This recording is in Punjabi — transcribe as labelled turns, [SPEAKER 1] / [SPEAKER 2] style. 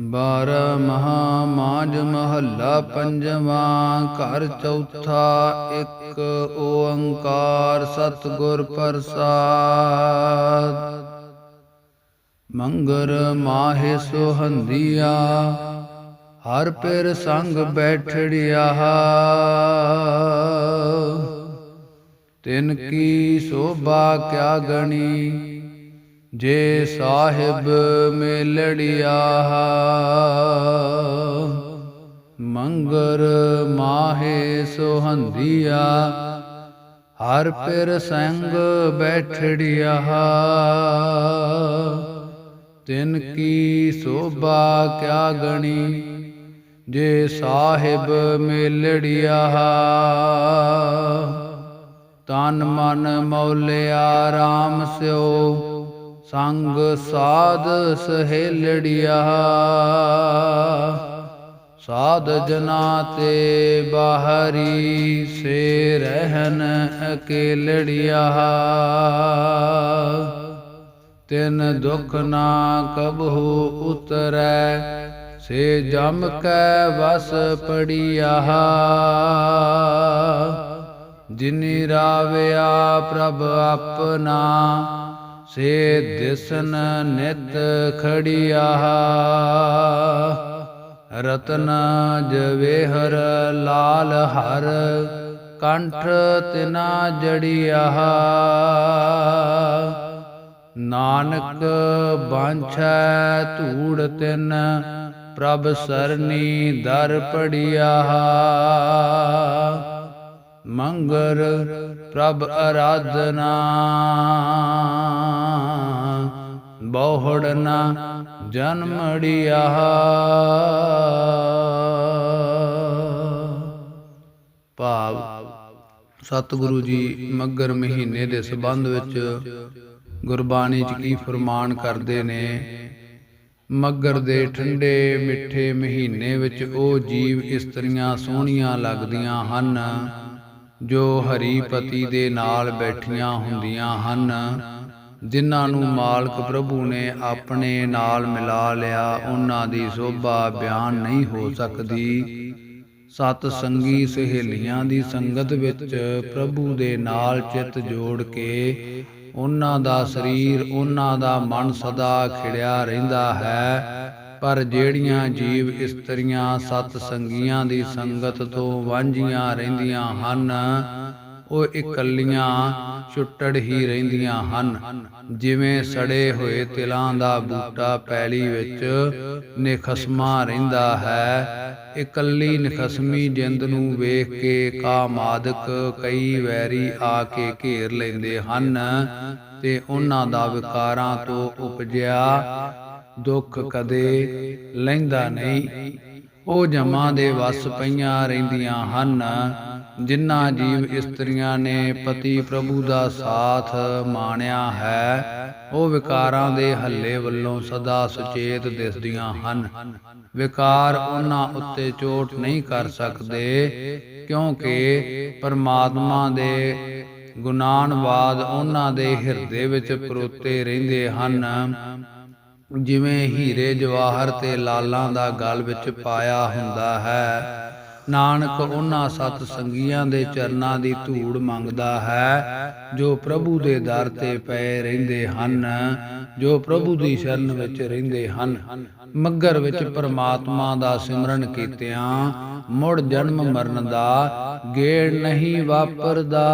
[SPEAKER 1] ਬਾਰ ਮਹਾ ਮਾਜ ਮਹੱਲਾ ਪੰਜਵਾਂ, ਘਰ ਚੌਥਾ, ਇੱਕ ਓੰਕਾਰ ਸਤਿਗੁਰ ਪ੍ਰਸਾਦ। ਮੰਗਰ ਮਾਹੇ ਸੁਹੰਦੀਆ, ਹਰ ਪਿਰ ਸੰਗ ਬੈਠੜਿਆ। ਤਿਨ ਕੀ ਸੋਭਾ ਕਿਆ ਗਣੀ ਜੇ ਸਾਹਿਬ ਮੇਲੜਿਆ ਮੰਗਰ ਮਾਹੇ ਸੁਹੰਦੀਆ, ਹਰ ਪਿਰ ਸੰਗ ਬੈਠੜਿਆ। ਤਿਨ ਕੀ ਸੋਭਾ ਕਿਆ ਗਣੀ, ਜੇ ਸਾਹਿਬ ਮੇਲੜਿਆ। ਤਨ ਮਨ ਮੌਲਿਆ RAM ਸਿਓ ਸੰਗ ਸਾਧ ਸਹੇਲੜਿਆ। ਸਾਧ ਜਨਾ ਤੇ ਬਾਹਰੀ ਸੇ ਰਹਿਨ ਅਕੇਲੜਿਆ। ਤਿਨ ਦੁਖ ਨਾ ਕਬਹੂ ਉਤਰੈ, ਸੇ ਜਮ ਕੈ ਵਸ ਪੜਿਆ। ਜਿਨੀ ਰਾਵਿਆ ਪ੍ਰਭ ਆਪਣਾ ਸੇ ਦਿਸਨ ਨਿਤ ਖੜਿਆ ਰਤਨ ਜਵੇਹਰ ਲਾਲ ਹਰ, ਕੰਠ ਤਿਨਾ ਜੜਿਆ ਨਾਨਕ ਬਾਂਛੈ ਧੂੜ ਤਿਨ, ਪ੍ਰਭ ਸਰਨੀ ਦਰ ਪੜਿਆ ਮੰਗਰ ਪ੍ਰਭ ਅਰਾਧਨਾ। ਬਹੁੜਨਾ ਜਨਮੜਿਆ ਭਾਵ ਸਤਿਗੁਰੂ ਜੀ ਮੱਗਰ ਮਹੀਨੇ ਦੇ ਸਬੰਧ ਵਿੱਚ ਗੁਰਬਾਣੀ ਚ ਕੀ ਫਰਮਾਨ ਕਰਦੇ ਨੇ? ਮੱਗਰ ਦੇ ਠੰਡੇ ਮਿੱਠੇ ਮਹੀਨੇ ਵਿੱਚ ਉਹ ਜੀਵ ਇਸਤਰੀਆਂ ਸੋਹਣੀਆਂ ਲੱਗਦੀਆਂ ਹਨ। ਜੋ ਹਰੀ ਪਤੀ ਦੇ ਨਾਲ ਬੈਠੀਆਂ ਹੁੰਦੀਆਂ ਹਨ, ਜਿਨ੍ਹਾਂ ਨੂੰ ਮਾਲਕ ਪ੍ਰਭੂ ਨੇ ਆਪਣੇ ਨਾਲ ਮਿਲਾ ਲਿਆ, ਉਹਨਾਂ ਦੀ ਸੋਭਾ ਬਿਆਨ ਨਹੀਂ ਹੋ ਸਕਦੀ। ਸਤ ਸੰਗੀ ਸਹੇਲੀਆਂ ਦੀ ਸੰਗਤ ਵਿੱਚ ਪ੍ਰਭੂ ਦੇ ਨਾਲ ਚਿੱਤ ਜੋੜ ਕੇ ਉਹਨਾਂ ਦਾ ਸਰੀਰ, ਉਹਨਾਂ ਦਾ ਮਨ ਸਦਾ ਖਿੜਿਆ ਰਹਿੰਦਾ ਹੈ। ਪਰ ਜਿਹੜੀਆਂ ਜੀਵ ਇਸਤਰੀਆਂ ਸਤ ਸੰਗੀਆਂ ਦੀ ਸੰਗਤ ਤੋਂ ਵਾਂਝੀਆਂ ਰਹਿੰਦੀਆਂ ਹਨ, ਉਹ ਇਕੱਲੀਆਂ ਛੁੱਟੜ ਹੀ ਰਹਿੰਦੀਆਂ ਹਨ। ਜਿਵੇਂ ਸੜੇ ਹੋਏ ਤਿਲਾਂ ਦਾ ਬੂਟਾ ਪੈਲੀ ਵਿੱਚ ਨਿਖਸਮਾ ਰਹਿੰਦਾ ਹੈ, ਇਕੱਲੀ ਨਿਖਸਮੀ ਜਿੰਦ ਨੂੰ ਵੇਖ ਕੇ ਕਾਮਾਦਕ ਕਈ ਵੈਰੀ ਆ ਕੇ ਘੇਰ ਲੈਂਦੇ ਹਨ ਤੇ ਉਹਨਾਂ ਦਾ ਵਿਕਾਰਾਂ ਤੋਂ ਉਪਜਿਆ ਦੁੱਖ ਕਦੇ ਲੈਂਦਾ ਨਹੀਂ। ਉਹ ਜਮਾਂ ਦੇ ਵਸ ਪਈਆਂ ਰਹਿੰਦੀਆਂ ਹਨ ਜਿਨ੍ਹਾਂ ਜੀਵ ਇਸਤਰੀਆਂ ਨੇ ਪਤੀ ਪ੍ਰਭੂ ਦਾ ਸਾਥ ਮਾਣਿਆ ਹੈ, ਉਹ ਵਿਕਾਰਾਂ ਦੇ ਹੱਲੇ ਵੱਲੋਂ ਸਦਾ ਸੁਚੇਤ ਦਿਸਦੀਆਂ ਹਨ। ਵਿਕਾਰ ਉਹਨਾਂ ਉੱਤੇ ਚੋਟ ਨਹੀਂ ਕਰ ਸਕਦੇ, ਕਿਉਂਕਿ ਪਰਮਾਤਮਾ ਦੇ ਗੁਨਾਨਵਾਦ ਉਹਨਾਂ ਦੇ ਹਿਰਦੇ ਵਿੱਚ ਪਰੋਤੇ ਰਹਿੰਦੇ ਹਨ। ਜਿਵੇਂ ਹੀਰੇ ਜਵਾਹਰ ਤੇ ਲਾਲਾਂ ਦਾ ਗਲ ਵਿੱਚ ਪਾਇਆ ਹੁੰਦਾ ਹੈ, ਨਾਨਕ ਉਹਨਾਂ ਸਤ ਸੰਗੀਆਂ ਦੇ ਚਰਨਾਂ ਦੀ ਧੂੜ ਮੰਗਦਾ ਹੈ, ਜੋ ਪ੍ਰਭੂ ਦੇ ਦਰ ਤੇ ਪਏ ਰਹਿੰਦੇ ਹਨ, ਜੋ ਪ੍ਰਭੂ ਦੀ ਸ਼ਰਨ ਵਿੱਚ ਰਹਿੰਦੇ ਹਨ। ਮੱਗਰ ਵਿੱਚ ਪਰਮਾਤਮਾ ਦਾ ਸਿਮਰਨ ਕੀਤਿਆਂ, ਮੁੜ ਜਨਮ ਮਰਨ ਦਾ ਗੇੜ ਨਹੀਂ ਵਾਪਰਦਾ।